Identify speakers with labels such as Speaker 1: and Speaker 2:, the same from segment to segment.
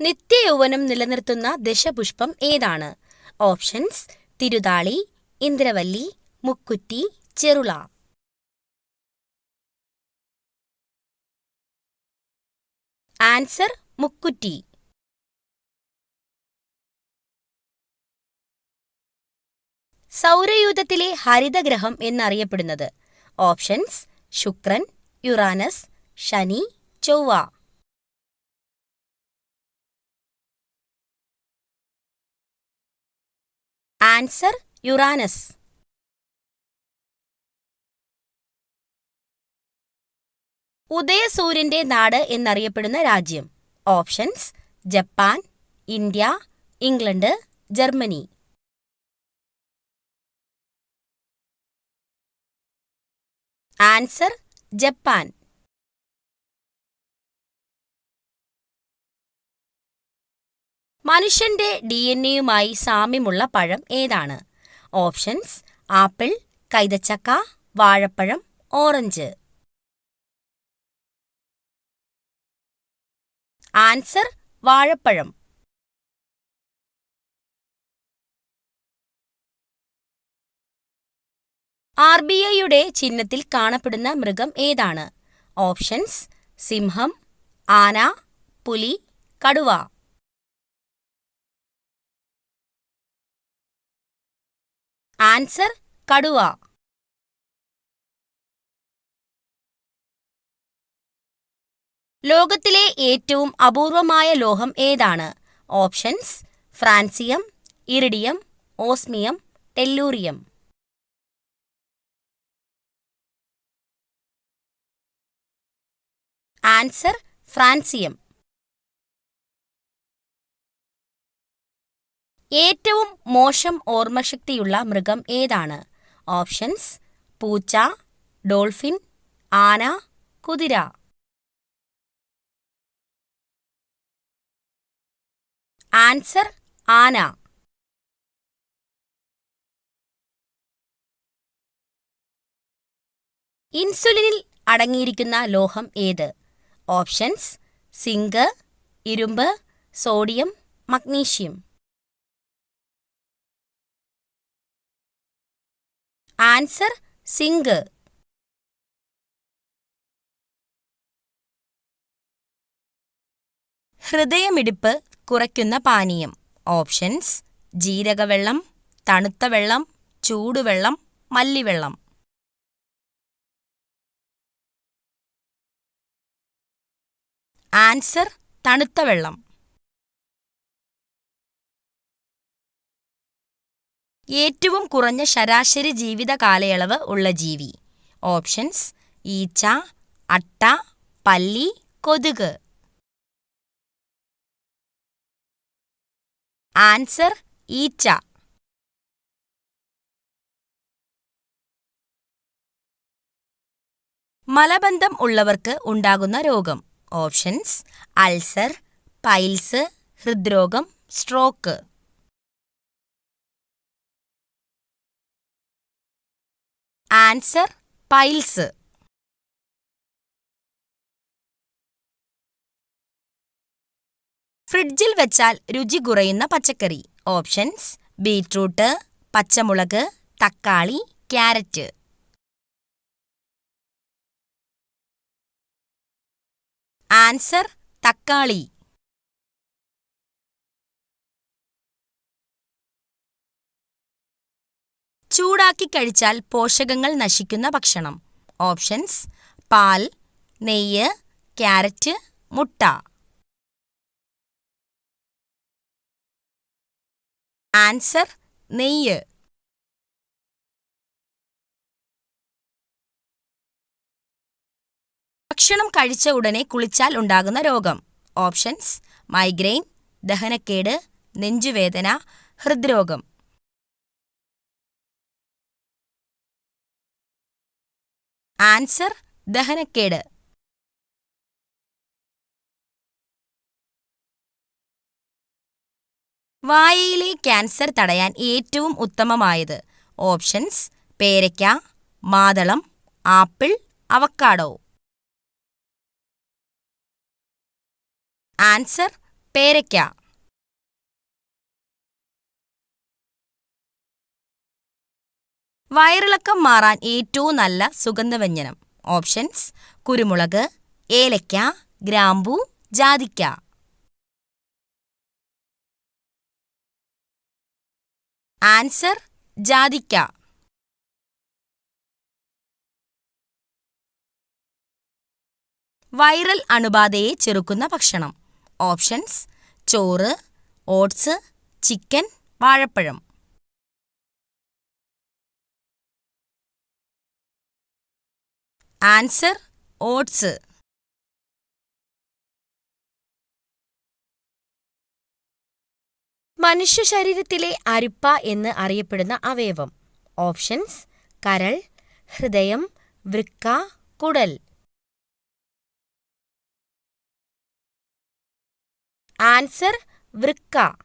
Speaker 1: നിത്യയൗവനം നിലനിർത്തുന്ന ദശപുഷ്പം ഏതാണ്? ഓപ്ഷൻസ് തിരുതാളി ഇന്ദ്രവല്ലി മുക്കുറ്റി ചെറുള. ആൻസർ മുക്കുറ്റി. സൗരയൂഥത്തിലെ ഹരിതഗ്രഹം എന്നറിയപ്പെടുന്നത്. ഓപ്ഷൻസ് ശുക്രൻ യുറാനസ് ശനി ചൊവ്വ. Answer Uranus. ഉദയസൂര്യന്റെ നാട് എന്നറിയപ്പെടുന്ന രാജ്യം. Options Japan India England Germany. Answer Japan. മനുഷ്യന്റെ ഡി എൻ എയുമായി സാമ്യമുള്ള പഴം ഏതാണ്? ഓപ്ഷൻസ് ആപ്പിൾ കൈതച്ചക്ക വാഴപ്പഴം ഓറഞ്ച്. ആൻസർ വാഴപ്പഴം. ആർ ബി ഐയുടെ ചിഹ്നത്തിൽ കാണപ്പെടുന്ന മൃഗം ഏതാണ്? ഓപ്ഷൻസ് സിംഹം ആന പുലി കടുവ. ആൻസർ കടുവ. ലോകത്തിലെ ഏറ്റവും അപൂർവമായ ലോഹം ഏതാണ്? Options francium iridium osmium tellurium. Answer francium. ഏറ്റവും മോശം ഓർമ്മശക്തിയുള്ള മൃഗം ഏതാണ്? ഓപ്ഷൻസ് പൂച്ച ഡോൾഫിൻ ആന കുതിര. ആൻസർ ആന. ഇൻസുലിനിൽ അടങ്ങിയിരിക്കുന്ന ലോഹം ഏത്? ഓപ്ഷൻസ് സിങ്ക് ഇരുമ്പ് സോഡിയം മഗ്നീഷ്യം. Answer zinc. ഹൃദയമിടിപ്പ് കുറയ്ക്കുന്ന പാനീയം. ഓപ്ഷൻസ് ജീരകവെള്ളം തണുത്ത വെള്ളം ചൂടുവെള്ളം മല്ലിവെള്ളം. ആൻസർ തണുത്ത വെള്ളം. ഏറ്റവും കുറഞ്ഞ ശരാശരി ജീവിത കാലയളവ് ഉള്ള ജീവി. ഓപ്ഷൻസ് ഈച്ച അട്ട പല്ലി കൊതുക്. ആൻസർ ഈച്ച. മലബന്ധം ഉള്ളവർക്ക് ഉണ്ടാകുന്ന രോഗം. ഓപ്ഷൻസ് അൾസർ പൈൽസ് ഹൃദ്രോഗം സ്ട്രോക്ക്. Answer piles. ഫ്രിഡ്ജിൽ വെച്ചാൽ രുചി കുറയുന്ന പച്ചക്കറി. ഓപ്ഷൻസ് ബീറ്റ്റൂട്ട് പച്ചമുളക് തക്കാളി ക്യാരറ്റ്. ആൻസർ തക്കാളി. ചൂടാക്കി കഴിച്ചാൽ പോഷകങ്ങൾ നശിക്കുന്ന ഭക്ഷണം. ഓപ്ഷൻസ് പാൽ നെയ്യ് ക്യാരറ്റ് മുട്ട. ആൻസർ നെയ്യ്. ഭക്ഷണം കഴിച്ച ഉടനെ കുളിച്ചാൽ ഉണ്ടാകുന്ന രോഗം. ഓപ്ഷൻസ് മൈഗ്രെയിൻ ദഹനക്കേട് നെഞ്ചുവേദന ഹൃദ്രോഗം. ആൻസർ ദഹനക്കേട്. വായയിലെ ക്യാൻസർ തടയാൻ ഏറ്റവും ഉത്തമമായത് ഓപ്ഷൻസ് പേരയ്ക്ക മാതളം ആപ്പിൾ അവക്കാഡോ ആൻസർ പേരയ്ക്ക. വയറിളക്കം മാറാൻ ഏറ്റവും നല്ല സുഗന്ധവ്യഞ്ജനം. ഓപ്ഷൻസ് കുരുമുളക് ഏലയ്ക്ക ഗ്രാമ്പൂ ജാതിക്ക. ആൻസർ ജാതിക്ക. വൈറൽ അണുബാധയെ ചെറുക്കുന്ന ഭക്ഷണം. ഓപ്ഷൻസ് ചോറ് ഓട്സ് ചിക്കൻ വാഴപ്പഴം. Answer oats.
Speaker 2: മനുഷ്യ ശരീരത്തിലെ അരിപ്പ എന്ന് അറിയപ്പെടുന്ന അവയവം. ഓപ്ഷൻസ് കരൾ ഹൃദയം വൃക്ക കുടൽ. ആൻസർ വൃക്ക.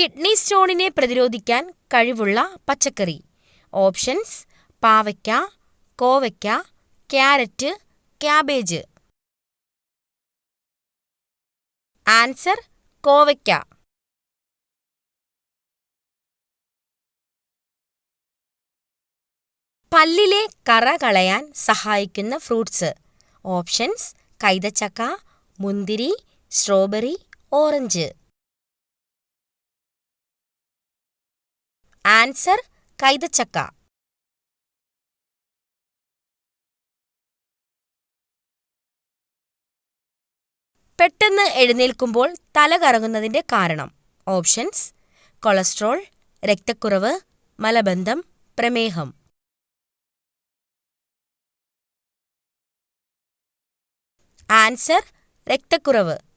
Speaker 2: കിഡ്നി സ്റ്റോണിനെ പ്രതിരോധിക്കാൻ കഴിവുള്ള പച്ചക്കറി. ഓപ്ഷൻസ് പാവയ്ക്ക കോവയ്ക്ക ക്യാരറ്റ് ക്യാബേജ്. ആൻസർ കോവയ്ക്ക. പല്ലിലെ കറ കളയാൻ സഹായിക്കുന്ന ഫ്രൂട്ട്സ്. ഓപ്ഷൻസ് കൈതച്ചക്ക മുന്തിരി സ്ട്രോബെറി ഓറഞ്ച്. ആൻസർ കൈതച്ചക്ക. പെട്ടെന്ന് എഴുന്നേൽക്കുമ്പോൾ തല കറങ്ങുന്നതിന്റെ കാരണം. ഓപ്ഷൻസ് കൊളസ്ട്രോൾ രക്തക്കുറവ് മലബന്ധം പ്രമേഹം. ആൻസർ രക്തക്കുറവ്.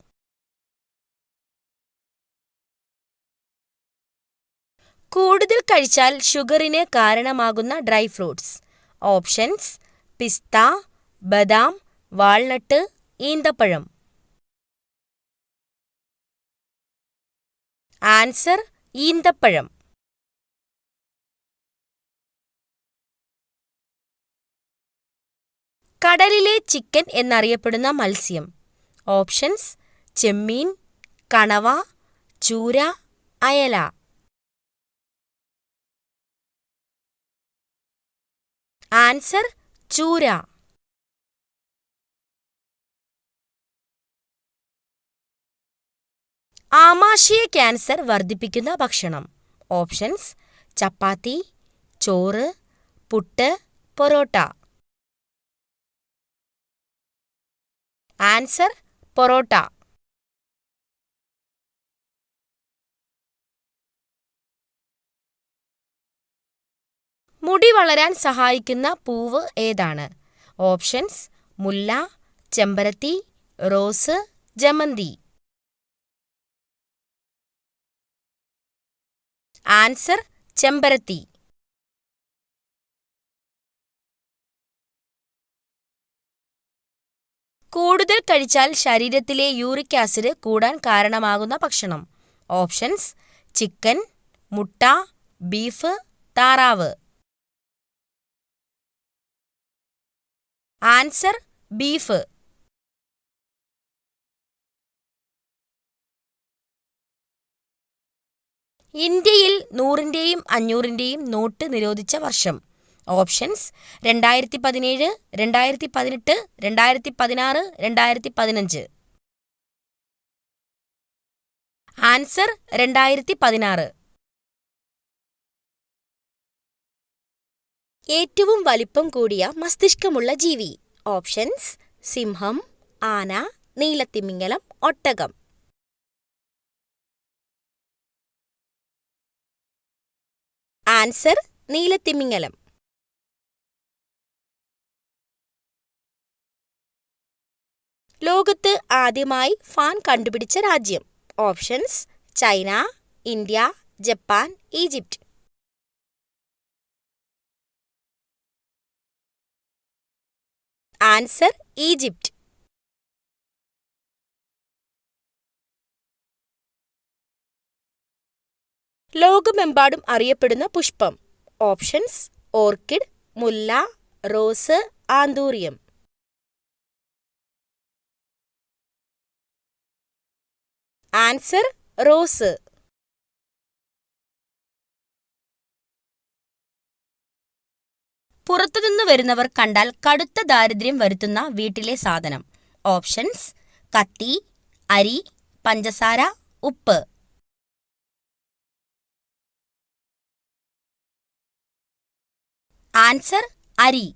Speaker 2: കൂടുതൽ കഴിച്ചാൽ ഷുഗറിന് കാരണമാകുന്ന ഡ്രൈ ഫ്രൂട്ട്സ്. ഓപ്ഷൻസ് പിസ്ത ബദാം വാൾനട്ട് ഈന്തപ്പഴം. ആൻസർ ഈന്തപ്പഴം. കടലിലെ ചിക്കൻ എന്നറിയപ്പെടുന്ന മത്സ്യം. ഓപ്ഷൻസ് ചെമ്മീൻ കണവ ചൂര അയല. ആൻസർ ചൂര. ആമാശയ ക്യാൻസർ വർദ്ധിപ്പിക്കുന്ന ഭക്ഷണം. ഓപ്ഷൻസ് ചപ്പാത്തി ചോറ് പുട്ട് പൊറോട്ട. ആൻസർ പൊറോട്ട. മുടി വളരാൻ സഹായിക്കുന്ന പൂവ് ഏതാണ്? ഓപ്ഷൻസ് മുല്ല ചെമ്പരത്തി റോസ് ജമന്തി. ആൻസർ ചെമ്പരത്തി. കൂടുതൽ കഴിച്ചാൽ ശരീരത്തിലെ യൂറിക് ആസിഡ് കൂടാൻ കാരണമാകുന്ന ഭക്ഷണം. ഓപ്ഷൻസ് ചിക്കൻ മുട്ട ബീഫ് താറാവ്. Answer beef. ഇന്ത്യയിൽ നൂറിന്റെയും അഞ്ഞൂറിന്റെയും നോട്ട് നിരോധിച്ച വർഷം. ഓപ്ഷൻസ് രണ്ടായിരത്തി പതിനേഴ് രണ്ടായിരത്തി പതിനെട്ട് രണ്ടായിരത്തി പതിനാറ് രണ്ടായിരത്തി പതിനഞ്ച് ആൻസർ രണ്ടായിരത്തി പതിനാറ് ഏറ്റവും വലിപ്പം കൂടിയ മസ്തിഷ്കമുള്ള ജീവി. ഓപ്ഷൻസ് സിംഹം ആന നീലത്തിമിംഗലം ഒട്ടകം. ആൻസർ നീലത്തിമിംഗലം. ലോകത്ത് ആദ്യമായി ഫാൻ കണ്ടുപിടിച്ച രാജ്യം. Options China India Japan Egypt. Answer Egypt. ലോകമെമ്പാടും അറിയപ്പെടുന്ന പുഷ്പം. ഓപ്ഷൻസ് ഓർക്കിഡ് മുല്ല റോസ് ആന്തൂറിയം. Answer rose.
Speaker 1: പുറത്തുനിന്ന് വരുന്നവർ കണ്ടാൽ കടുത്ത ദാരിദ്ര്യം വരുത്തുന്ന വീട്ടിലെ സാധനം. ഓപ്ഷൻസ് കത്തി അരി പഞ്ചസാര ഉപ്പ്. ആൻസർ അരി.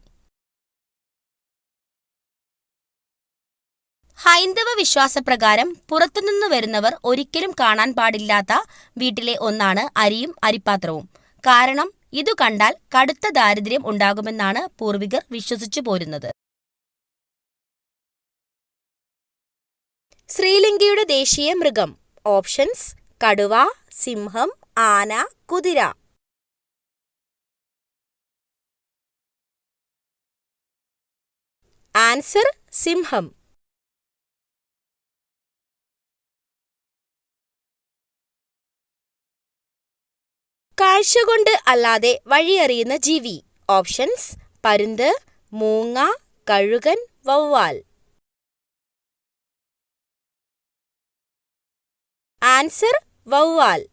Speaker 1: ഹൈന്ദവ വിശ്വാസപ്രകാരം പുറത്തുനിന്ന് വരുന്നവർ ഒരിക്കലും കാണാൻ പാടില്ലാത്ത വീട്ടിലെ ഒന്നാണ് അരിയും അരിപ്പാത്രവും. കാരണം ഇതു കണ്ടാൽ കടുത്ത ദാരിദ്ര്യം ഉണ്ടാകുമെന്നാണ് പൂർവികർ വിശ്വസിച്ചു പോരുന്നത്.
Speaker 2: ശ്രീലങ്കയുടെ ദേശീയ മൃഗം. ഓപ്ഷൻസ് കടുവ സിംഹം ആന കുതിര. ആൻസർ സിംഹം. കാഴ്ച കൊണ്ട് അല്ലാതെ വഴിയറിയുന്ന ജീവി. ഓപ്ഷൻസ് പരുന്ത് മൂങ്ങ കഴുകൻ വവ്വാൽ. ആൻസർ വവ്വാൽ.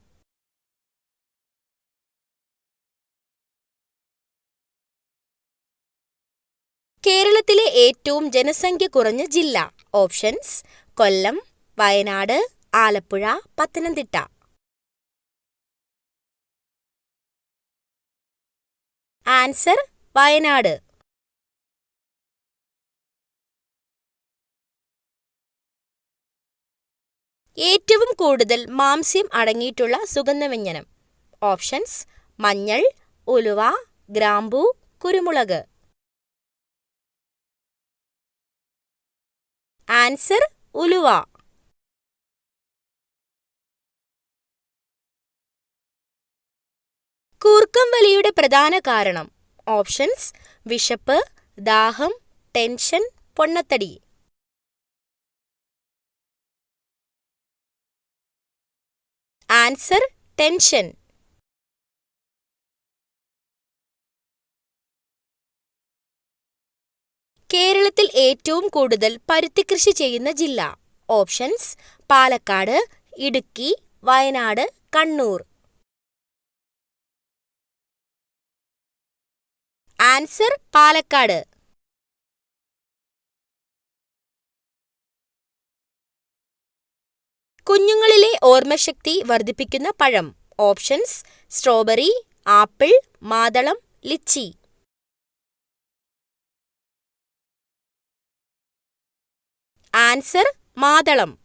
Speaker 2: കേരളത്തിലെ ഏറ്റവും ജനസംഖ്യ കുറഞ്ഞ ജില്ല. ഓപ്ഷൻസ് കൊല്ലം വയനാട് ആലപ്പുഴ പത്തനംതിട്ട. ആൻസർ വയനാട്. ഏറ്റവും കൂടുതൽ മാംസ്യം അടങ്ങിയിട്ടുള്ള സുഗന്ധവ്യഞ്ജനം. ഓപ്ഷൻസ് മഞ്ഞൾ ഉലുവ ഗ്രാമ്പൂ കുരുമുളക്. ആൻസർ ഉലുവ. കൂർക്കം വലിയുടെ പ്രധാന കാരണം. ഓപ്ഷൻസ് വിശപ്പ് ദാഹം ടെൻഷൻ പൊണ്ണത്തടി. Answer tension. കേരളത്തിൽ ഏറ്റവും കൂടുതൽ പരുത്തി കൃഷി ചെയ്യുന്ന ജില്ല. ഓപ്ഷൻസ് പാലക്കാട് ഇടുക്കി വയനാട് കണ്ണൂർ. ആൻസർ പാലക്കാട്. കുഞ്ഞുങ്ങളിലെ ഓർമ്മശക്തി വർദ്ധിപ്പിക്കുന്ന പഴം. ഓപ്ഷൻസ് സ്ട്രോബെറി ആപ്പിൾ മാതളം ലിച്ചി. ആൻസർ മാതളം.